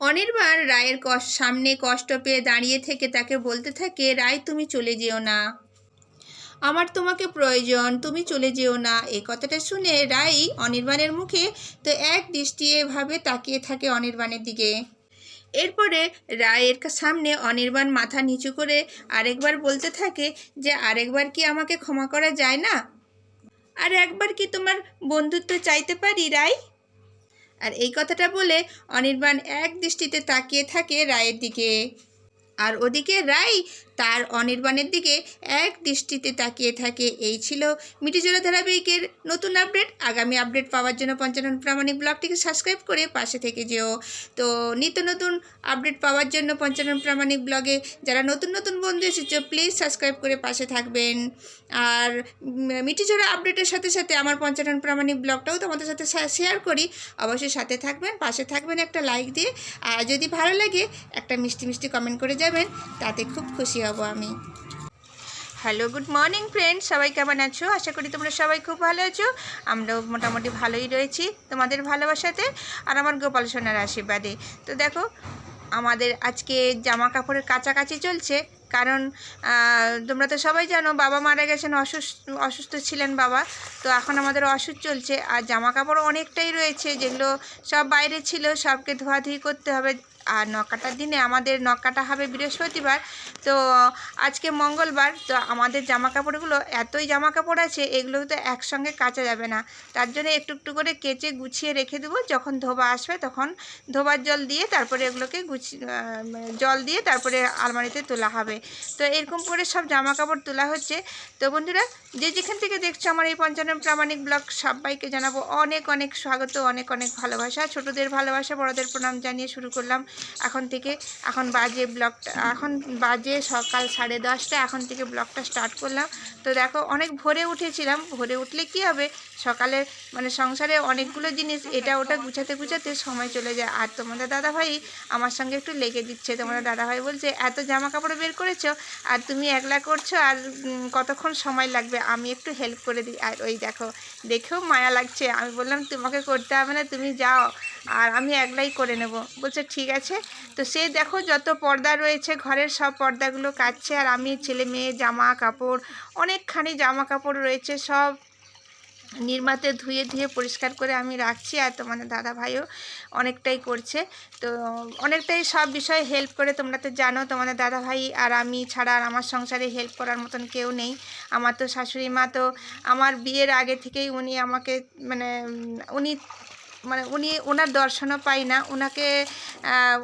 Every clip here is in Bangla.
অনির্বাণ রায়ের সামনে কষ্ট পেয়ে দাঁড়িয়ে থেকে তাকে বলতে থাকে, রায়, তুমি চলে যেও না। আমার তোমাকে প্রয়োজন, তুমি চলে যেও না। এই কথাটা শুনে রাই অনির্বাণের মুখে তো এক দৃষ্টি এভাবে তাকিয়ে থাকে অনির্বাণের দিকে। এরপরে রায়ের সামনে অনির্বাণ মাথা নিচু করে আরেকবার বলতে থাকে যে, আরেকবার কি আমাকে ক্ষমা করা যায় না? আর একবার কি তোমার বন্ধুত্ব চাইতে পারি রাই আর এই কথাটা বলে অনির্বাণ এক দৃষ্টিতে তাকিয়ে থাকে রায়ের দিকে। আর ওদিকে রাই তার অনির্বাণের দিকে এক দৃষ্টিতে তাকিয়ে থাকে। এই ছিল মিটিজোড়া ধারাবাহিকের নতুন আপডেট। আগামী আপডেট পাওয়ার জন্য পঞ্চানন প্রামাণিক ব্লগটিকে সাবস্ক্রাইব করে পাশে থেকে যেও। তো নিত্য নতুন আপডেট পাওয়ার জন্য পঞ্চানন প্রামাণিক ব্লগে যারা নতুন নতুন বন্ধু এসেছ প্লিজ সাবস্ক্রাইব করে পাশে থাকবেন। আর মিটিজোড়া আপডেটের সাথে সাথে আমার পঞ্চানন প্রামাণিক ব্লগটাও তোমাদের সাথে শেয়ার করি। অবশ্যই সাথে থাকবেন, পাশে থাকবেন একটা লাইক দিয়ে। আর যদি ভালো লাগে, একটা মিষ্টি মিষ্টি কমেন্ট করে যাবেন। তাতে খুব খুশি হব। আমি। হ্যালো গুড মর্নিং ফ্রেন্ড সবাই কেমন আছো? আশা করি তোমরা সবাই খুব ভালো আছো। আমরাও মোটামুটি ভালোই রয়েছি তোমাদের ভালোবাসাতে আর আমার গোপাল সোনার আশীর্বাদে। তো দেখো, আমাদের আজকে জামা কাপড়ের কাছাকাছি চলছে। কারণ তোমরা তো সবাই জানো, বাবা মারা গেছেন, অসুস্থ অসুস্থ ছিলেন বাবা। তো এখন আমাদের ওষুধ চলছে। আর জামা কাপড় অনেকটাই রয়েছে, যেগুলো সব বাইরে ছিল, সবকে ধোয়াধুয়ি করতে হবে। আর নকাটার দিনে আমাদের নকাটা হবে বৃহস্পতিবার। তো আজকে মঙ্গলবার, তো আমাদের জামা কাপড়গুলো এতই জামা কাপড় আছে এগুলো তো একসঙ্গে কাচা যাবে না। তার জন্য একটু একটু করে কেচে গুছিয়ে রেখে দেবো। যখন ধোবা আসবে তখন ধোবার জল দিয়ে তারপরে এগুলোকে গুছিয়ে জল দিয়ে তারপরে আলমারিতে তোলা হবে। তো এরকম করে সব জামা কাপড় তোলা হচ্ছে। তো বন্ধুরা, যে যেখান থেকে দেখছ আমার এই পঞ্চানন প্রামাণিক ব্লগ, সবাইকে জানাব অনেক অনেক স্বাগত, অনেক অনেক ভালোবাসা। ছোটদের ভালোবাসা, বড়দের প্রণাম জানিয়ে শুরু করলাম। এখন থেকে, এখন বাজে ব্লগটা এখন বাজে সকাল সাড়ে দশটা, এখন থেকে ব্লগটা স্টার্ট করলাম। তো দেখো, অনেক ভোরে উঠেছিলাম। ভোরে উঠলে কি হবে? সকালে মানে সংসারে অনেকগুলো জিনিস, এটা ওটা গুছাতে গুছাতে সময় চলে যায়। আর তোমাদের দাদাভাই আমার সঙ্গে একটু লেগে দিচ্ছে। তোমাদের দাদাভাই বলছে, এত জামা কাপড় বের করেছ, আর তুমি একলা করছ, আর কতক্ষণ সময় লাগবে? আমি একটু হেল্প করে দিই। আর ওই দেখো, দেখেও মায়া লাগছে। আমি বললাম, তোমাকে করতে হবে না, তুমি যাও, আর আমি একলাই করে নেব। বলছে, ঠিক আছে তো সে দেখো যত পর্দা রয়েছে, ঘরের সব পর্দাগুলো কাটছে আর আমি, ছেলে মেয়ে, জামা কাপড়, অনেকখানি জামা কাপড় রয়েছে, সব নির্মাতে ধুয়ে ধুয়ে পরিষ্কার করে আমি রাখছি আর তোমাদের দাদা ভাইও অনেকটাই করছে। তো অনেকটাই সব বিষয়ে হেল্প করে তোমরা তো জানো তোমাদের দাদা ভাই আর আমি ছাড়া আর আমার সংসারে হেল্প করার মতন কেউ নেই। আমার তো শাশুড়ি মা তো আমার বিয়ের আগে থেকেই উনি আমাকে মানে উনি মানে উনি ওনার দর্শনও পাই না ওনাকে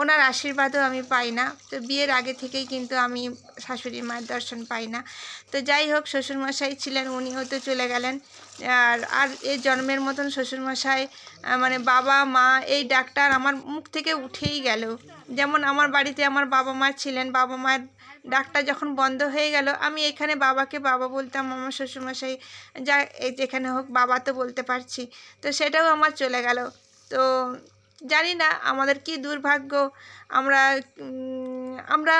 ওনার আশীর্বাদও আমি পাই না। তো বিয়ের আগে থেকেই কিন্তু আমি শাশুড়ি মায়ের দর্শন পাই না। তো যাই হোক, শ্বশুরমশাই ছিলেন, উনিও তো চলে গেলেন। আর আর এই জন্মের মতন শ্বশুরমশাই মানে বাবা, মা, এই ডাক্তার আমার মুখ থেকে উঠেই গেল। যেমন আমার বাড়িতে আমার বাবা মা ছিলেন, বাবা মায়ের ডাক্তার যখন বন্ধ হয়ে গেল, আমি এখানে বাবাকে বাবা বলতাম আমার শ্বশুরমশাই, যা যেখানে হোক বাবা তো বলতে পারছি। তো সেটাও আমার চলে গেল। তো জানি না আমাদের কি দুর্ভাগ্য, আমরা আমরা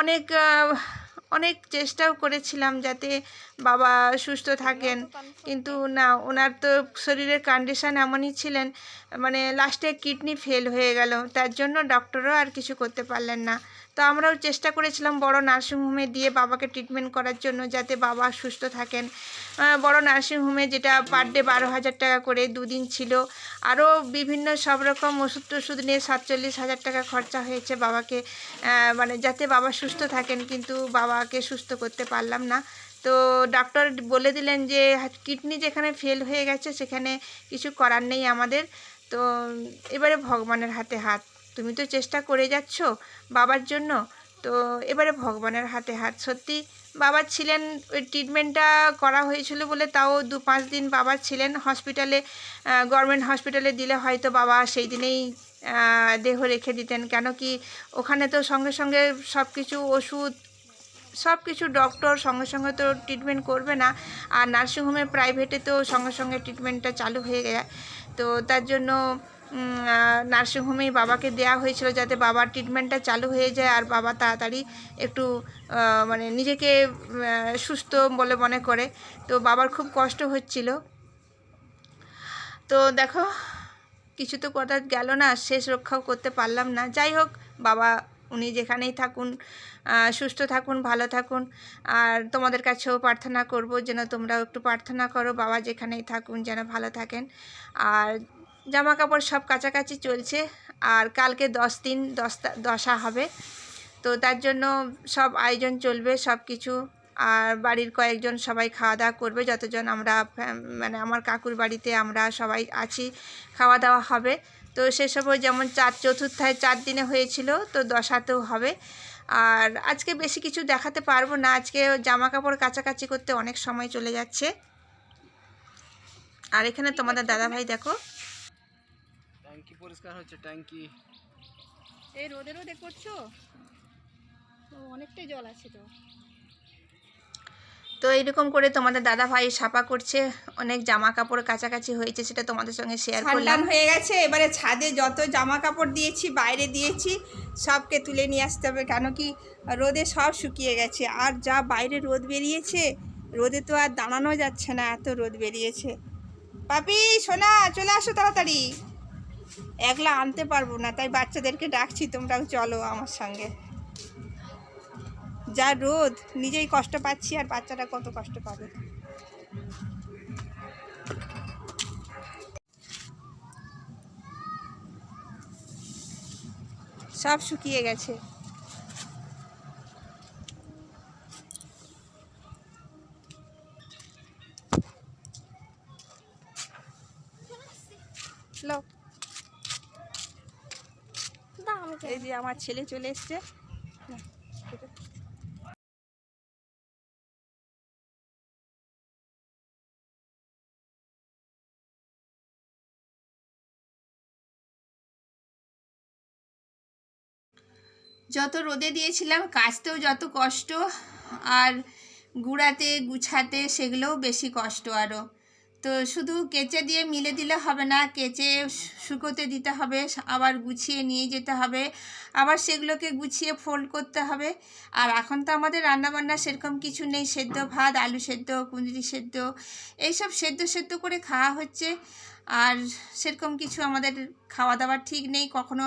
অনেক অনেক চেষ্টাও করেছিলাম যাতে বাবা সুস্থ থাকেন। কিন্তু না, ওনার তো শরীরের কন্ডিশান এমনই ছিলেন মানে লাস্টে কিডনি ফেল হয়ে গেল, তার জন্য ডক্টরও আর কিছু করতে পারলেন না। তো আমরাও চেষ্টা করেছিলাম বড় নার্সিংহোমে দিয়ে বাবাকে ট্রিটমেন্ট করার জন্য যাতে বাবা সুস্থ থাকেন। বড় নার্সিংহোমে যেটা পার ডে বারো হাজার টাকা করে দুদিন ছিল। আরও বিভিন্ন সব রকম ওষুধ টষুধ নিয়ে সাতচল্লিশ হাজার টাকা খরচা হয়েছে বাবাকে। মানে যাতে বাবা সুস্থ থাকেন কিন্তু বাবাকে সুস্থ করতে পারলাম না। তো ডাক্তার বলে দিলেন যে কিডনি যেখানে ফেল হয়ে গেছে সেখানে কিছু করার নেই আমাদের। তো এবারে ভগবানের হাতে হাত। তুমি তো চেষ্টা করে যাচ্ছ বাবার জন্য। তো এবারে ভগবানের হাতে হাত। সত্যি বাবা ছিলেন, ওই ট্রিটমেন্টটা করা হয়েছিল বলে তাও দু পাঁচ দিন বাবা ছিলেন হসপিটালে গভর্নমেন্ট হসপিটালে দিলে হয়তো বাবা সেই দিনেই দেহ রেখে দিতেন। কেন কি ওখানে তো সঙ্গে সঙ্গে সব কিছু ওষুধ সব কিছু ডক্টর সঙ্গে সঙ্গে তো ট্রিটমেন্ট করবে না। আর নার্সিংহোমে প্রাইভেটে তো সঙ্গে সঙ্গে ট্রিটমেন্টটা চালু হয়ে যায়। তো তার জন্য নার্সিংহোমেই বাবাকে দেয়া হয়েছিল যাতে বাবার ট্রিটমেন্টটা চালু হয়ে যায় আর বাবা তাড়াতাড়ি একটু মানে নিজেকে সুস্থ বলে মনে করে। তো বাবার খুব কষ্ট হচ্ছিল। তো দেখো, কিছু তো করা গেল না, শেষ রক্ষাও করতে পারলাম না। যাই হোক, বাবা, উনি যেখানেই থাকুন সুস্থ থাকুন, ভালো থাকুন। আর তোমাদের কাছেও প্রার্থনা করব যেন তোমরাও একটু প্রার্থনা করো, বাবা যেখানেই থাকুন যেন ভালো থাকেন। আর জামা কাপড় সব কাছাকাছি চলছে আর কালকে দশ দিন দশটা দশা হবে। তো তার জন্য সব আয়োজন চলবে, সব কিছু। আর বাড়ির কয়েকজন সবাই খাওয়া দাওয়া করবে, যতজন আমরা মানে আমার কাকুর বাড়িতে আমরা সবাই আছি, খাওয়া দাওয়া হবে। তো সেসবও যেমন চার, চতুর্থায় চার দিনে হয়েছিল, তো দশাতেও হবে। আর আজকে বেশি কিছু দেখাতে পারব না, আজকে জামা কাপড় কাছাকাছি করতে অনেক সময় চলে যাচ্ছে। আর এখানে তোমাদের দাদা ভাই দেখো। পরিষ্কার হচ্ছে ট্যাঙ্কি। এই রোদে রোদে করছ? অনেকটাই জল আছে তো। তো এইরকম করে তোমাদের দাদা ভাই সাপা করছে অনেক জামা কাপড় কাছাকাছি হয়েছে সেটা তোমাদের সঙ্গে শেয়ার করলাম। হয়ে গেছে এবারে ছাদে যত জামা কাপড় দিয়েছি বাইরে দিয়েছি সবকে তুলে নিয়ে আসতে হবে কেন কি রোদে সব শুকিয়ে গেছে। আর যা বাইরে রোদ বেরিয়েছে রোদে তো আর দাঁড়ানো যাচ্ছে না এত রোদ বেরিয়েছে। পাপি সোনা চলে আসো তাড়াতাড়ি। একলা আনতে পারব না, তাই বাচ্চাদেরকে ডাকছি তোমরাও চলো আমার সঙ্গে। যা রোদ, নিজেই কষ্ট পাচ্ছি আর বাচ্চারা কত কষ্ট পাবে। সব শুকিয়ে গেছে লো। এই যে আমার ছেলে চলে এসছে। যত রোদে দিয়েছিলাম, কাচতেও যত কষ্ট, আর গুড়াতে, গুছাতে, সেগুলোও বেশি কষ্ট আরও তো শুধু কেচে দিয়ে মিলে দিলে হবে না, কেচে শুকোতে দিতে হবে, আবার গুছিয়ে নিয়ে যেতে হবে, আবার সেগুলোকে গুছিয়ে ফোল্ড করতে হবে। আর এখন তো আমাদের রান্নাবান্না সেরকম কিছু নেই, সেদ্ধ ভাত, আলু সেদ্ধ, কুঁদরি সেদ্ধ, এইসব সেদ্ধ সেদ্ধ করে খাওয়া হচ্ছে। আর সেরকম কিছু আমাদের খাওয়া দাওয়ার ঠিক নেই। কখনো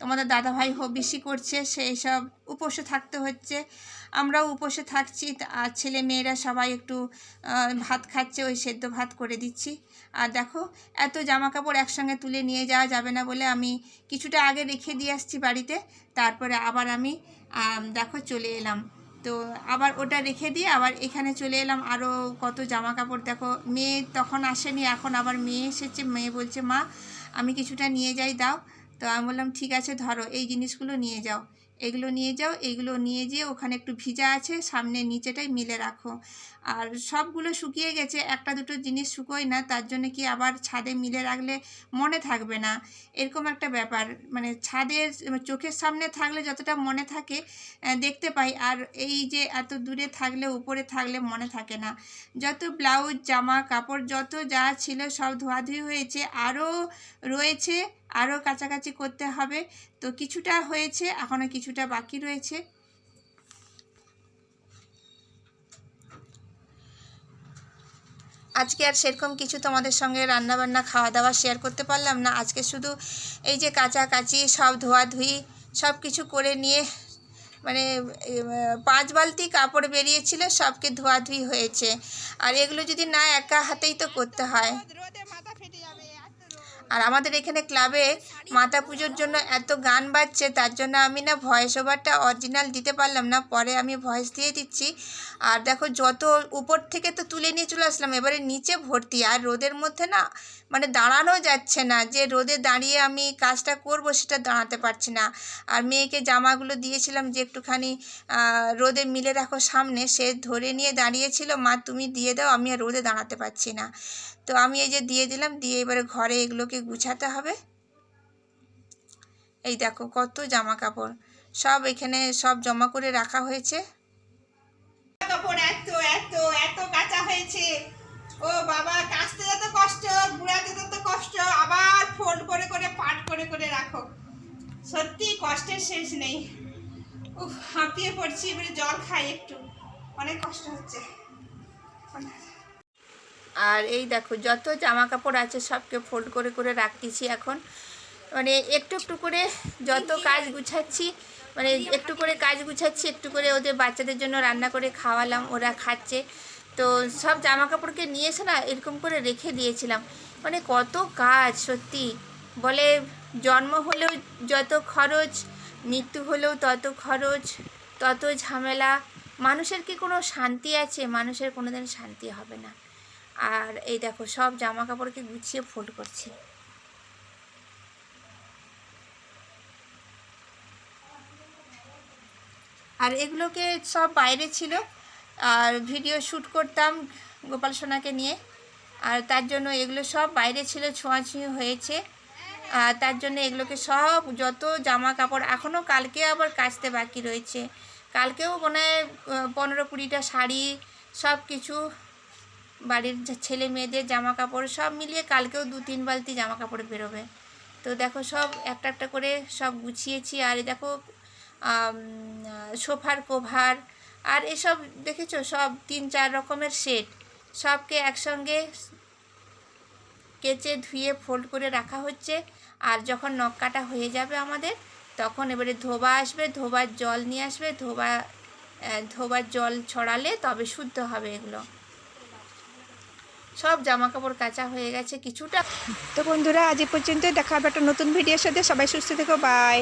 তোমাদের দাদাভাই বেশি করছে সেই সব উপোসে থাকতে হচ্ছে। আমরাও উপোসে থাকছি আর ছেলে মেয়েরা সবাই একটু ভাত খাচ্ছে, ওই সেদ্ধ ভাত করে দিচ্ছি। আর দেখো, এত জামা কাপড় একসঙ্গে তুলে নিয়ে যাওয়া যাবে না বলে আমি কিছুটা আগে রেখে দিয়ে আসছি বাড়িতে, তারপরে আবার আমি, দেখো চলে এলাম। তো আবার ওটা রেখে দিয়ে আবার এখানে চলে এলাম। আরও কত জামা কাপড় দেখো। মেয়ে তখন আসেনি, এখন আবার মেয়ে এসেছে। মেয়ে বলছে, মা, আমি কিছুটা নিয়ে যাই, দাও। তো আমি বললাম, ঠিক আছে, ধরো, এই জিনিসগুলো নিয়ে যাও। এগুলো নিয়ে যাও, এগুলো নিয়ে যেয়ে ওখানে একটু ভিজা আছে, সামনে নিচেটাই মিলে রাখো। আর সবগুলো শুকিয়ে গেছে, একটা দুটো জিনিস শুকোয় না, তার জন্য কি আবার ছাদে মিলে রাখলে মনে থাকবে না? এরকম একটা ব্যাপার। মানে ছাদের চোখের সামনে থাকলে যতটা মনে থাকে দেখতে পাই। আর এই যে এত দূরে থাকলে, উপরে থাকলে মনে থাকে না। যত ব্লাউজ, জামা, কাপড়, যত যা ছিল সব ধোয়াধুয়ি হয়েছে। আরও রয়েছে আরও কাছাকাছি করতে হবে। তো কিছুটা হয়েছে এখনও কিছুটা বাকি রয়েছে। আজকে আর সেরকম কিছু তোমাদের সঙ্গে রান্নাবান্না খাওয়া দাওয়া শেয়ার করতে পারলাম না। আজকে শুধু এই যে কাচাকাচি, সব ধোয়াধুয়ি, সব কিছু করে নিয়ে মানে পাঁচ বালতি কাপড় বেরিয়েছিল, সবকে ধোয়াধুয়ি হয়েছে। আর এগুলো যদি না একা হাতেই তো করতে হয় রোদে মাথা ফেটে যাবে এত রোদ। আর আমাদের এখানে ক্লাবে মাতা পুজোর জন্য এত গান বাজছে, তার জন্য আমি না ভয়েস ওভারটা অরিজিনাল দিতে পারলাম না, পরে আমি ভয়েস দিয়ে দিচ্ছি। আর দেখো, যত উপর থেকে তো তুলে নিয়ে চলে আসলাম, এবারে নিচে ভর্তি। আর রোদের মধ্যে না মানে দাঁড়ানো যাচ্ছে না, যে রোদে দাঁড়িয়ে আমি কাজটা করব সেটা দাঁড়াতে পারছি না। আর মেয়েকে জামাগুলো দিয়েছিলাম যে একটুখানি রোদে মিলে রাখো সামনে, সে ধরে নিয়ে দাঁড়িয়েছিল, মা, তুমি দিয়ে দাও, আমি আর রোদে দাঁড়াতে পারছি না। তো আমি এই যে দিয়ে দিলাম, দিয়ে এবারে ঘরে এগুলোকে গুছাতে হবে। এই দেখো কত জামা কাপড় সব এখানে সব জমা করে রাখা হয়েছে। কাপড় এত এত এত কাঁচা হয়েছে। ও বাবা কাচতে যত কষ্ট গুড়াতে তত কষ্ট আবার ফোল্ড করে করে পাট করে করে রাখো। সত্যি কষ্টের শেষ নেই। উফ হাঁপিয়ে পড়ছি এবারে জল খাই একটু। অনেক কষ্ট হচ্ছে। আর এই দেখো যত জামা কাপড় আছে সবকে ফোল্ড করে করে রাখতেছি এখন। মানে একটু একটু করে যত কাজ গুছাচ্ছি মানে একটু করে কাজ গুছাচ্ছি, একটু করে ওদের বাচ্চাদের জন্য রান্না করে খাওয়ালাম, ওরা খাচ্ছে। তো সব জামা কাপড়কে নিয়ে এসে না এরকম করে রেখে দিয়েছিলাম। মানে কত কাজ সত্যি। বলে জন্ম হলেও যত খরচ, মৃত্যু হলেও তত খরচ, তত ঝামেলা। মানুষের কি কোনো শান্তি আছে? মানুষের কোনো দিন শান্তি হবে না। আর এই দেখো সব জামা কাপড়কে গুছিয়ে ফোল্ড করছি। আর এগুলোকে সব বাইরে ছিল। আর ভিডিও শ্যুট করতাম গোপাল সোনাকে নিয়ে। আর তার জন্য এগুলো সব বাইরে ছিল, ছোঁয়াছুঁয়ি হয়েছে। আর তার জন্য এগুলোকে সব যত জামা কাপড় এখনও কালকে আবার কাচতে বাকি রয়েছে। কালকেও মনে হয় পনেরো কুড়িটা শাড়ি সব কিছু বাড়ির ছেলে মেয়েদের জামা কাপড় সব মিলিয়ে কালকেও দু তিন বালতি জামা কাপড় বেরোবে। তো দেখো সব একটা একটা করে সব গুছিয়েছি। আর দেখো সোফার কোভার, আর এসব দেখেছ? সব তিন চার রকমের সেট। সবকে একসঙ্গে কেচে, ধুয়ে, ফোল্ড করে রাখা হচ্ছে। আর যখন নখ কাটা হয়ে যাবে আমাদের, তখন এবারে ধোবা আসবে, ধোবার জল নিয়ে আসবে, ধোবা ধোবার জল ছড়ালে তবে শুদ্ধ হবে এগুলো। সব জামা কাপড় কাচা হয়ে গেছে কিছুটা। তো বন্ধুরা, আজ পর্যন্ত দেখা হবে একটা নতুন ভিডিওর সাথে। সবাই সুস্থ থেকো। বাই